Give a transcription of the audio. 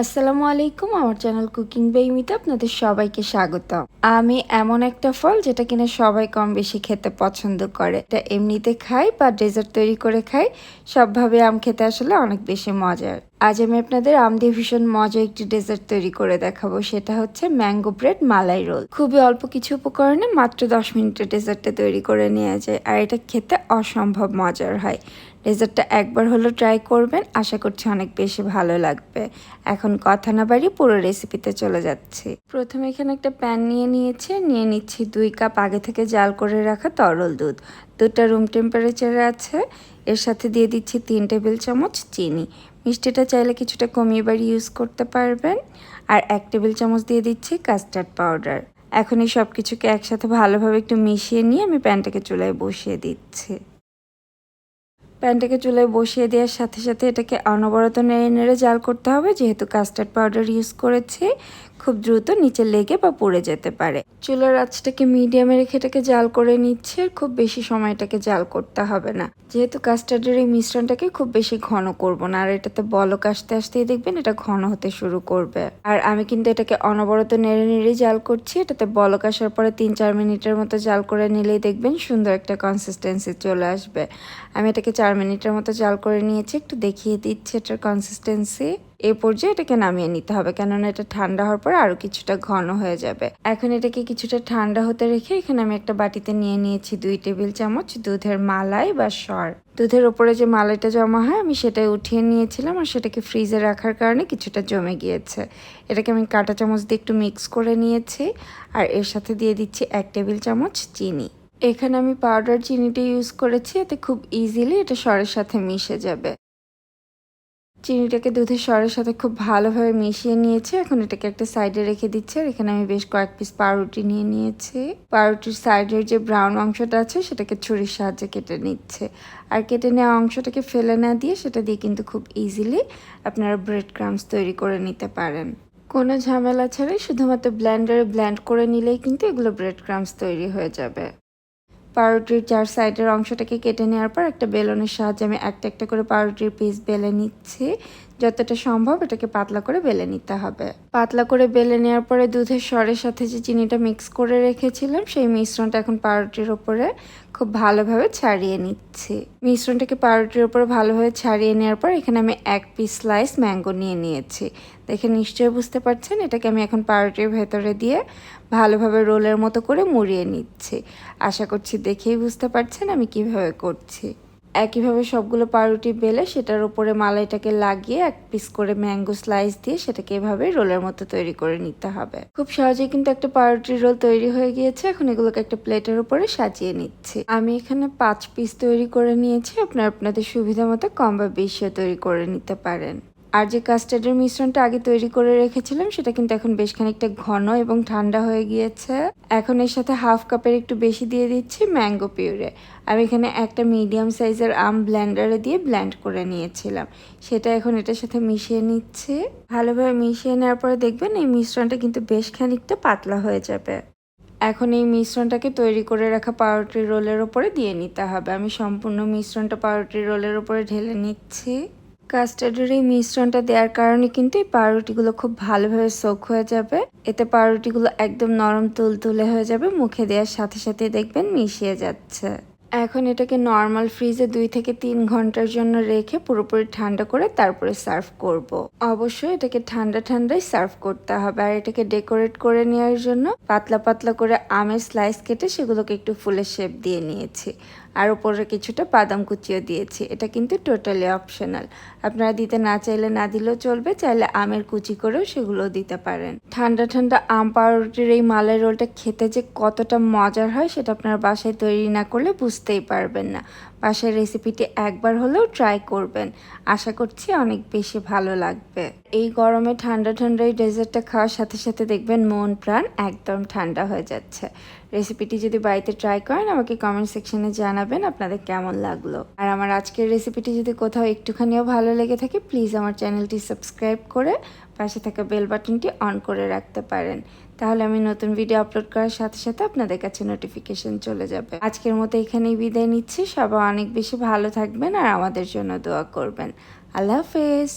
আসসালামু আলাইকুম, আমার চ্যানেল কুকিং বেইমিতে আপনাদের সবাইকে স্বাগত আমি এমন একটা ফল যেটা কিনা সবাই কম বেশি খেতে পছন্দ করে। এটা এমনিতে খাই বা ডেজার্ট তৈরি করে খাই, সবভাবে আম খেতে আসলে অনেক বেশি মজার। আজ আমি আপনাদের আম দিয়ে ভীষণ মজা একটি ডেজার্ট তৈরি করে দেখাবো। সেটা হচ্ছে ম্যাঙ্গো ব্রেড মালাই রোল খুবই অল্প কিছু উপকরণে মাত্র দশ মিনিটে ডেজার্টটা তৈরি করে নেওয়া যায়, আর এটা খেতে অসম্ভব মজার হয়। ডেজার্টটা একবার হলো ট্রাই করবেন, আশা করছি অনেক বেশি ভালো লাগবে। এখন কথা না বাড়িয়ে পুরো রেসিপিতে চলে যাচ্ছি। প্রথমে এখানে একটা প্যান নিয়ে নিয়েছি, নিয়ে নিচ্ছি দুই কাপ আগে থেকে জাল করে রাখা তরল দুধ। দুধটা রুম টেম্পারেচারে আছে। এর সাথে দিয়ে দিচ্ছি তিন টেবিল চামচ চিনি। মিষ্টিটা চাইলে কিছুটা কমিয়ে বাড়ি ইউজ করতে পারবেন। আর এক টেবিল চামচ দিয়ে দিচ্ছি কাস্টার্ড পাউডার এখন এই সব কিছুকে একসাথে ভালোভাবে একটু মিশিয়ে নিয়ে আমি প্যানটাকে চুলায় বসিয়ে দিচ্ছি। প্যানটাকে চুলায় বসিয়ে দেওয়ার সাথে সাথে এটাকে অনবরত নেড়ে নেড়ে জাল করতে হবে। যেহেতু কাস্টার্ড পাউডার ইউজ করেছি, খুব দ্রুত নিচে লেগে বা পুড়ে যেতে পারে। চুলার আঁচটাকে মিডিয়ামে রেখে এটাকে জাল করে নিচ্ছে খুব বেশি সময় এটাকে জাল করতে হবে না। যেহেতু কাস্টার্ডের এই মিশ্রণটাকে খুব বেশি ঘন করব না, আর এটাতে বলক আসতে আসতেই দেখবেন এটা ঘন হতে শুরু করবে। আর আমি কিন্তু এটাকে অনবরত নেড়ে নেড়ে জাল করছি। এটাতে বলক আসার পরে তিন চার মিনিটের মতো জাল করে নিলেই দেখবেন সুন্দর একটা কনসিস্টেন্সি চলে আসবে। আমি এটাকে চার মিনিটের মতো জাল করে নিয়েছি, একটু দেখিয়ে দিচ্ছি এটার কনসিস্টেন্সি এই পর্যায়ে এটাকে নামিয়ে নিতে হবে, কেননা এটা ঠান্ডা হওয়ার পর আরও কিছুটা ঘন হয়ে যাবে। এখন এটাকে কিছুটা ঠান্ডা হতে রেখে এখানে আমি একটা বাটিতে নিয়ে নিয়েছি দুই টেবিল চামচ দুধের মালাই বা সর। দুধের ওপরে যে মালাইটা জমা হয়, আমি সেটাই উঠিয়ে নিয়েছিলাম আর সেটাকে ফ্রিজে রাখার কারণে কিছুটা জমে গিয়েছে। এটাকে আমি কাঁটা চামচ দিয়ে একটু মিক্স করে নিয়েছি আর এর সাথে দিয়ে দিচ্ছি এক টেবিল চামচ চিনি। এখানে আমি পাউডার চিনিটা ইউজ করেছি, এতে খুব ইজিলি এটা সরের সাথে মিশে যাবে। চিনিটাকে দুধের সরের সাথে খুব ভালোভাবে মিশিয়ে নিয়েছে, এখন এটাকে একটা সাইডে রেখে দিচ্ছে, আর এখানে আমি বেশ কয়েক পিস পাউরুটি নিয়ে নিয়েছি। পাউরুটির সাইডের যে ব্রাউন অংশটা আছে, সেটাকে ছুরির সাহায্যে কেটে নিচ্ছে। আর কেটে নেওয়া অংশটাকে ফেলে না দিয়ে সেটা দিয়ে কিন্তু খুব ইজিলি আপনারা ব্রেড ক্রামস তৈরি করে নিতে পারেন। কোনো ঝামেলা ছাড়াই শুধুমাত্র ব্ল্যান্ডারে ব্ল্যান্ড করে নিলেই কিন্তু এগুলো ব্রেড ক্রামস তৈরি হয়ে যাবে। পাউরুটির চার সাইডের অংশটাকে কেটে নেওয়ার পর একটা বেলনের সাহায্যে আমি একটা একটা করে পাউরুটির পিস বেলে নিচ্ছি। যতটা সম্ভব এটাকে পাতলা করে বেলে নিতে হবে। পাতলা করে বেলে নেওয়ার পরে দুধের স্বরের সাথে যে চিনিটা মিক্স করে রেখেছিলাম, সেই মিশ্রণটা এখন পাউরুটির ওপরে খুব ভালোভাবে ছাড়িয়ে নিচ্ছি। মিশ্রণটাকে পাউরুটির ওপরে ভালোভাবে ছাড়িয়ে নেওয়ার পর এখানে আমি এক পিস স্লাইস ম্যাঙ্গো নিয়ে নিয়েছি। দেখে নিশ্চয়ই বুঝতে পারছেন, এটাকে আমি এখন পাউরুটির ভেতরে দিয়ে ভালোভাবে রোলের মতো করে মুড়িয়ে নিচ্ছি। আশা করছি দেখেই বুঝতে পারছেন আমি কীভাবে করছি। একইভাবে সবগুলো পাউরুটি বেলে সেটার উপরে মালাইটাকে লাগিয়ে এক পিস করে ম্যাঙ্গো স্লাইস দিয়ে সেটাকে এভাবে রোলের মতো তৈরি করে নিতে হবে। খুব সহজেই কিন্তু একটা পাউরুটির রোল তৈরি হয়ে গিয়েছে। এখন এগুলোকে একটা প্লেটের উপরে সাজিয়ে নিচ্ছি। আমি এখানে পাঁচ পিস তৈরি করে নিয়েছি। আপনার আপনাদের সুবিধা মতো কম বা বেশিও তৈরি করে নিতে পারেন। আর যে কাস্টার্ডের মিশ্রণটা আগে তৈরি করে রেখেছিলাম, সেটা কিন্তু এখন বেশ খানিকটা ঘন এবং ঠান্ডা হয়ে গিয়েছে। এখন এর সাথে হাফ কাপের একটু বেশি দিয়ে দিচ্ছি ম্যাঙ্গো পিউরে আমি এখানে একটা মিডিয়াম সাইজের আম ব্ল্যান্ডারে দিয়ে ব্ল্যান্ড করে নিয়েছিলাম। সেটা এখন এটার সাথে মিশিয়ে নিচ্ছি। ভালোভাবে মিশিয়ে নেওয়ার পরে দেখবেন এই মিশ্রণটা কিন্তু বেশ খানিকটা পাতলা হয়ে যাবে। এখন এই মিশ্রণটাকে তৈরি করে রাখা পাউরুটি রোলের ওপরে দিয়ে নিতে হবে। আমি সম্পূর্ণ মিশ্রণটা পাউরুটি রোলের ওপরে ঢেলে নিচ্ছি। কাস্টার্ডের এই মিশ্রণটা দেওয়ার কারণে কিন্তু এই পাউরুটিগুলো খুব ভালোভাবে সোক হয়ে যাবে। এতে পাউরুটিগুলো একদম নরম তুলতুলে হয়ে যাবে, মুখে দেওয়ার সাথে সাথে দেখবেন মিশিয়ে যাচ্ছে। এখন এটাকে নর্মাল ফ্রিজে দুই থেকে তিন ঘণ্টার জন্য রেখে পুরোপুরি ঠান্ডা করে তারপরে সার্ভ করব। অবশ্যই এটাকে ঠান্ডা ঠান্ডাই সার্ভ করতে হবে, আর এটাকে ডেকোরেট করে নেওয়ার জন্য পাতলা পাতলা করে আমের স্লাইস কেটে সেগুলোকে একটু ফুলের শেপ দিয়ে নিয়েছি। আর উপরে কিছুটা বাদাম কুচিও দিয়েছি। এটা কিন্তু টোটালি অপশনাল আপনারা দিতে না চাইলে না দিলেও চলবে, চাইলে আমের কুচি করেও সেগুলো দিতে পারেন। ঠান্ডা ঠান্ডা আম পাউরুটির এই মালাই রোলটা খেতে যে কতটা মজার হয়, সেটা আপনার বাসায় তৈরি না করলে বুঝতেই পারবেন না। বাসায় রেসিপিটি একবার হলেও ট্রাই করবেন। আশা করছি অনেক বেশি ভালো লাগবে। এই গরমে ঠান্ডা ঠান্ডা এই ডেজার্টটা খাওয়ার সাথে সাথে দেখবেন মন প্রাণ একদম ঠান্ডা হয়ে যাচ্ছে। রেসিপিটি যদি বাড়িতে ট্রাই করেন, আমাকে কমেন্ট সেকশনে জানাবেন আপনাদের কেমন লাগল। আর আমার আজকের রেসিপিটি যদি কোথাও একটুখানিও ভালো লেগে থাকে প্লিজ আমার চ্যানেলটি সাবস্ক্রাইব করে পাশে থাকা বেল বাটনটি অন করে রাখতে পারেন। তাহলে আমি নতুন ভিডিও আপলোড করার সাথে সাথে আপনাদের কাছে নোটিফিকেশন চলে যাবে। আজকের মতো এখানেই বিদায় নিচ্ছি। সবাই অনেক বেশি ভালো থাকবেন আর আমাদের জন্য দোয়া করবেন। আল্লাহ হাফেজ।